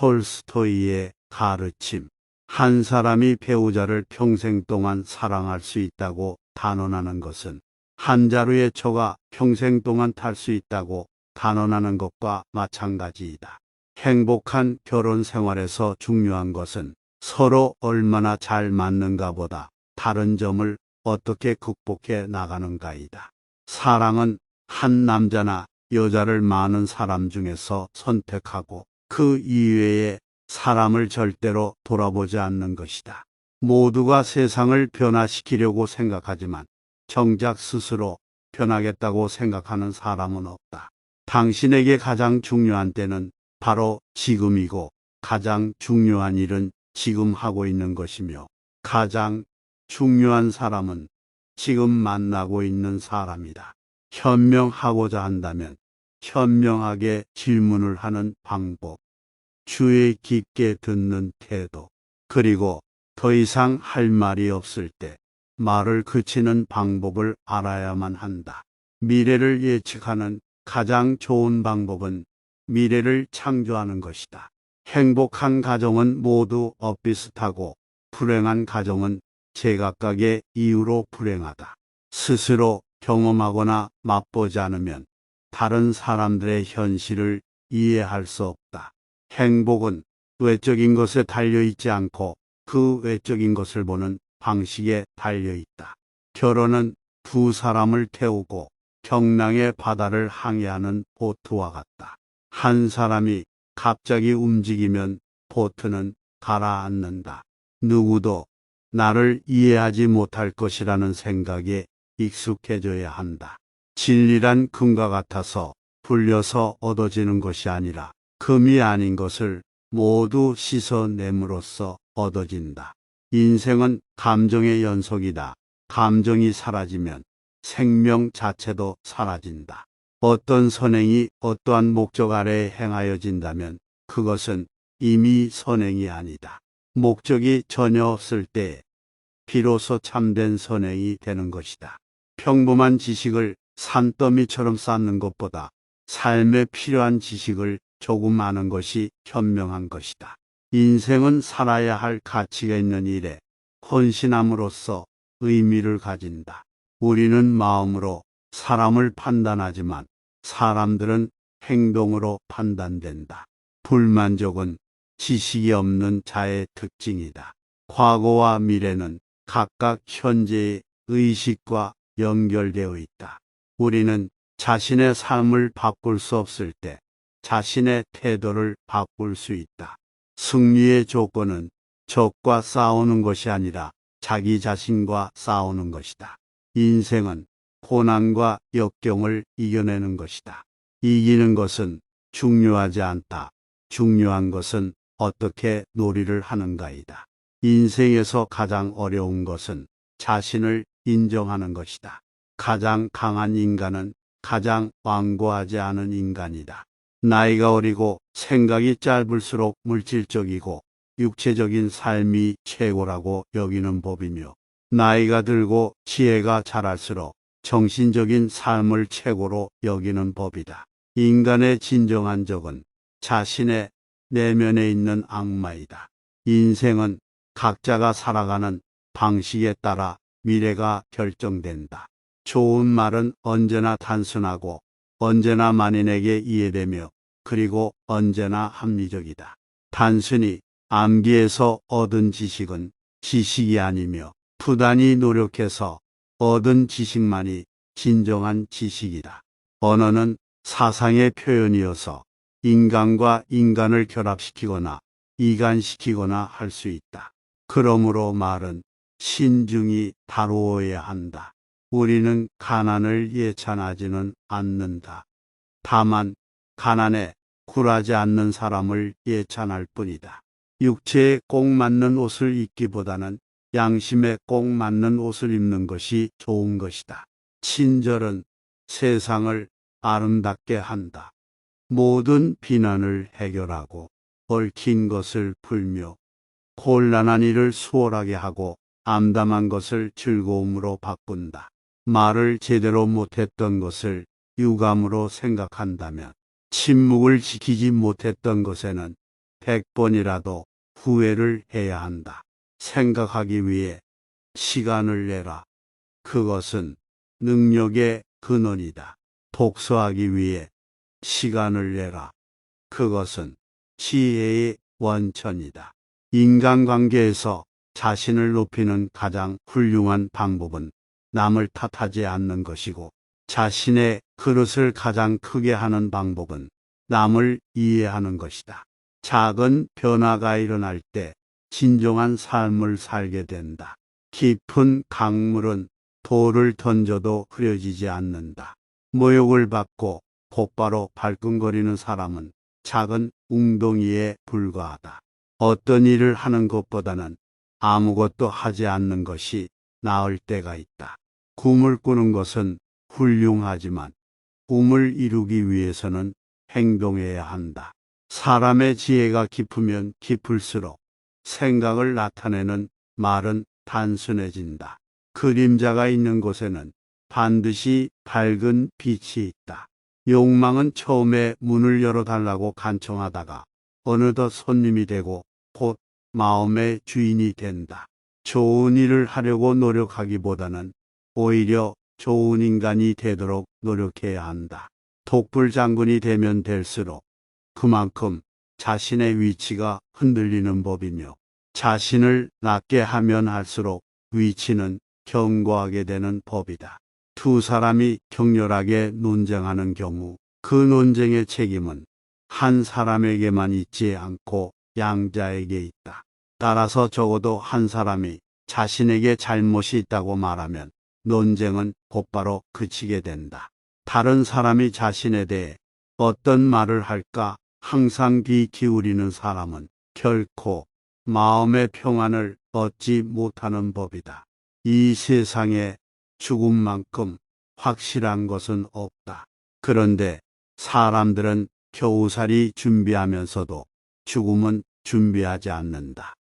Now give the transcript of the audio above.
톨스토이의 가르침. 한 사람이 배우자를 평생 동안 사랑할 수 있다고 단언하는 것은 한 자루의 초가 평생 동안 탈 수 있다고 단언하는 것과 마찬가지이다. 행복한 결혼 생활에서 중요한 것은 서로 얼마나 잘 맞는가 보다 다른 점을 어떻게 극복해 나가는가이다. 사랑은 한 남자나 여자를 많은 사람 중에서 선택하고 그 이외에 사람을 절대로 돌아보지 않는 것이다. 모두가 세상을 변화시키려고 생각하지만 정작 스스로 변하겠다고 생각하는 사람은 없다. 당신에게 가장 중요한 때는 바로 지금이고 가장 중요한 일은 지금 하고 있는 것이며 가장 중요한 사람은 지금 만나고 있는 사람이다. 현명하고자 한다면 현명하게 질문을 하는 방법, 주의 깊게 듣는 태도, 그리고 더 이상 할 말이 없을 때 말을 그치는 방법을 알아야만 한다. 미래를 예측하는 가장 좋은 방법은 미래를 창조하는 것이다. 행복한 가정은 모두 엇비슷하고 불행한 가정은 제각각의 이유로 불행하다. 스스로 경험하거나 맛보지 않으면 다른 사람들의 현실을 이해할 수 없다. 행복은 외적인 것에 달려 있지 않고 그 외적인 것을 보는 방식에 달려 있다. 결혼은 두 사람을 태우고 경랑의 바다를 항해하는 보트와 같다. 한 사람이 갑자기 움직이면 보트는 가라앉는다. 누구도 나를 이해하지 못할 것이라는 생각에 익숙해져야 한다. 진리란 금과 같아서 불려서 얻어지는 것이 아니라 금이 아닌 것을 모두 씻어냄으로써 얻어진다. 인생은 감정의 연속이다. 감정이 사라지면 생명 자체도 사라진다. 어떤 선행이 어떠한 목적 아래에 행하여진다면 그것은 이미 선행이 아니다. 목적이 전혀 없을 때 비로소 참된 선행이 되는 것이다. 평범한 지식을 산더미처럼 쌓는 것보다 삶에 필요한 지식을 조금 아는 것이 현명한 것이다. 인생은 살아야 할 가치가 있는 일에 헌신함으로써 의미를 가진다. 우리는 마음으로 사람을 판단하지만 사람들은 행동으로 판단된다. 불만족은 지식이 없는 자의 특징이다. 과거와 미래는 각각 현재의 의식과 연결되어 있다. 우리는 자신의 삶을 바꿀 수 없을 때 자신의 태도를 바꿀 수 있다. 승리의 조건은 적과 싸우는 것이 아니라 자기 자신과 싸우는 것이다. 인생은 고난과 역경을 이겨내는 것이다. 이기는 것은 중요하지 않다. 중요한 것은 어떻게 놀이를 하는가이다. 인생에서 가장 어려운 것은 자신을 인정하는 것이다. 가장 강한 인간은 가장 완고하지 않은 인간이다. 나이가 어리고 생각이 짧을수록 물질적이고 육체적인 삶이 최고라고 여기는 법이며 나이가 들고 지혜가 자랄수록 정신적인 삶을 최고로 여기는 법이다. 인간의 진정한 적은 자신의 내면에 있는 악마이다. 인생은 각자가 살아가는 방식에 따라 미래가 결정된다. 좋은 말은 언제나 단순하고 언제나 만인에게 이해되며 그리고 언제나 합리적이다. 단순히 암기에서 얻은 지식은 지식이 아니며 부단히 노력해서 얻은 지식만이 진정한 지식이다. 언어는 사상의 표현이어서 인간과 인간을 결합시키거나 이간시키거나 할 수 있다. 그러므로 말은 신중히 다루어야 한다. 우리는 가난을 예찬하지는 않는다. 다만 가난에 굴하지 않는 사람을 예찬할 뿐이다. 육체에 꼭 맞는 옷을 입기보다는 양심에 꼭 맞는 옷을 입는 것이 좋은 것이다. 친절은 세상을 아름답게 한다. 모든 비난을 해결하고 얽힌 것을 풀며 곤란한 일을 수월하게 하고 암담한 것을 즐거움으로 바꾼다. 말을 제대로 못했던 것을 유감으로 생각한다면 침묵을 지키지 못했던 것에는 100번이라도 후회를 해야 한다. 생각하기 위해 시간을 내라. 그것은 능력의 근원이다. 독서하기 위해 시간을 내라. 그것은 지혜의 원천이다. 인간관계에서 자신을 높이는 가장 훌륭한 방법은 남을 탓하지 않는 것이고 자신의 그릇을 가장 크게 하는 방법은 남을 이해하는 것이다. 작은 변화가 일어날 때 진정한 삶을 살게 된다. 깊은 강물은 돌을 던져도 흐려지지 않는다. 모욕을 받고 곧바로 발끈거리는 사람은 작은 웅덩이에 불과하다. 어떤 일을 하는 것보다는 아무것도 하지 않는 것이 나을 때가 있다. 꿈을 꾸는 것은 훌륭하지만 꿈을 이루기 위해서는 행동해야 한다. 사람의 지혜가 깊으면 깊을수록 생각을 나타내는 말은 단순해진다. 그림자가 있는 곳에는 반드시 밝은 빛이 있다. 욕망은 처음에 문을 열어달라고 간청하다가 어느덧 손님이 되고 곧 마음의 주인이 된다. 좋은 일을 하려고 노력하기보다는 오히려 좋은 인간이 되도록 노력해야 한다. 독불 장군이 되면 될수록 그만큼 자신의 위치가 흔들리는 법이며 자신을 낮게 하면 할수록 위치는 견고하게 되는 법이다. 두 사람이 격렬하게 논쟁하는 경우 그 논쟁의 책임은 한 사람에게만 있지 않고 양자에게 있다. 따라서 적어도 한 사람이 자신에게 잘못이 있다고 말하면 논쟁은 곧바로 그치게 된다. 다른 사람이 자신에 대해 어떤 말을 할까 항상 귀 기울이는 사람은 결코 마음의 평안을 얻지 못하는 법이다. 이 세상에 죽음만큼 확실한 것은 없다. 그런데 사람들은 겨우살이 준비하면서도 죽음은 준비하지 않는다.